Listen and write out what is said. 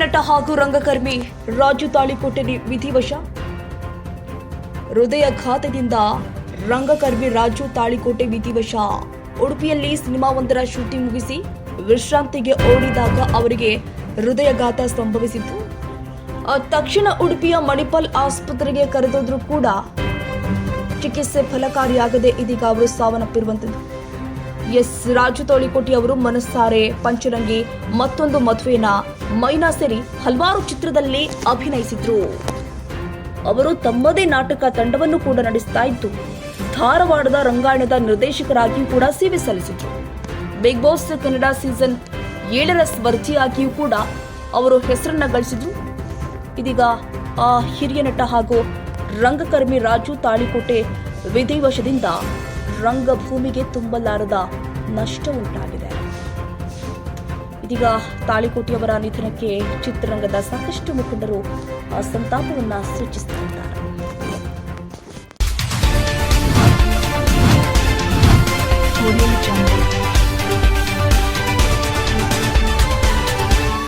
ನಟ ಹಾಗೂ ರಂಗಕರ್ಮಿ ರಾಜು ತಾಳಿಕೋಟೆ ವಿಧಿವಶ ಹೃದಯಘಾತದಿಂದ ರಂಗಕರ್ಮಿ ರಾಜು ತಾಳಿಕೋಟೆ ವಿಧಿವಶ ಉಡುಪಿಯಲ್ಲಿ ಸಿನಿಮಾವೊಂದರ ಶೂಟಿಂಗ್ ಮುಗಿಸಿ ವಿಶ್ರಾಂತಿಗೆ ಓಡಿದಾಗ ಅವರಿಗೆ ಹೃದಯಘಾತ ಸಂಭವಿಸಿತು ಆ, ತಕ್ಷಣ ಉಡುಪಿಯ ಮಣಿಪಾಲ್ ಆಸ್ಪತ್ರೆಗೆ ಕರೆದೊದ್ರೂ ಕೂಡ ಚಿಕಿತ್ಸೆ ಫಲಕಾರಿಯಾಗದೆ ಇದೀಗ ಅವರು ಸಾವನ್ನಪ್ಪಿರುವಂಥದ್ದು. ಎಸ್ ರಾಜು ತೋಳಿಕೋಟಿ ಅವರು ಮನಸ್ಸಾರೆ. ಪಂಚರಂಗಿ ಮತ್ತೊಂದು ಮದುವೆನ ಮೈನಾ ಸೇರಿ ಹಲವಾರು ಚಿತ್ರದಲ್ಲಿ ಅಭಿನಯಿಸಿದ್ರು. ಅವರು ತಮ್ಮದೇ ನಾಟಕ ತಂಡವನ್ನು ಕೂಡ ನಡೆಸ್ತಾ ಇದ್ದು, ಧಾರವಾಡದ ರಂಗಾಯಣದ ನಿರ್ದೇಶಕರಾಗಿಯೂ ಕೂಡ ಸೇವೆ ಸಲ್ಲಿಸಿದ್ರು. ಬಿಗ್ ಬಾಸ್ ಕನ್ನಡ ಸೀಸನ್ ಏಳರ ಸ್ಪರ್ಧಿಯಾಗಿಯೂ ಕೂಡ ಅವರು ಹೆಸರನ್ನ ಗಳಿಸಿದ್ರು. ಇದೀಗ ಆ ಹಿರಿಯ ನಟ ಹಾಗೂ ರಂಗಕರ್ಮಿ ರಾಜು ತಾಳಿಕೋಟೆ ವಿಧಿವಶದಿಂದ ರಂಗಭೂಮಿಗೆ ತುಂಬಲಾರದ ನಷ್ಟ ಉಂಟಾಗಿದೆ. ಇದೀಗ ತಾಳಿಕೋಟಿಯವರ ನಿಧನಕ್ಕೆ ಚಿತ್ರರಂಗದ ಸಾಕಷ್ಟು ಮುಖಂಡರು ಸಂತಾಪವನ್ನ ಸೂಚಿಸುತ್ತಿದ್ದಾರೆ.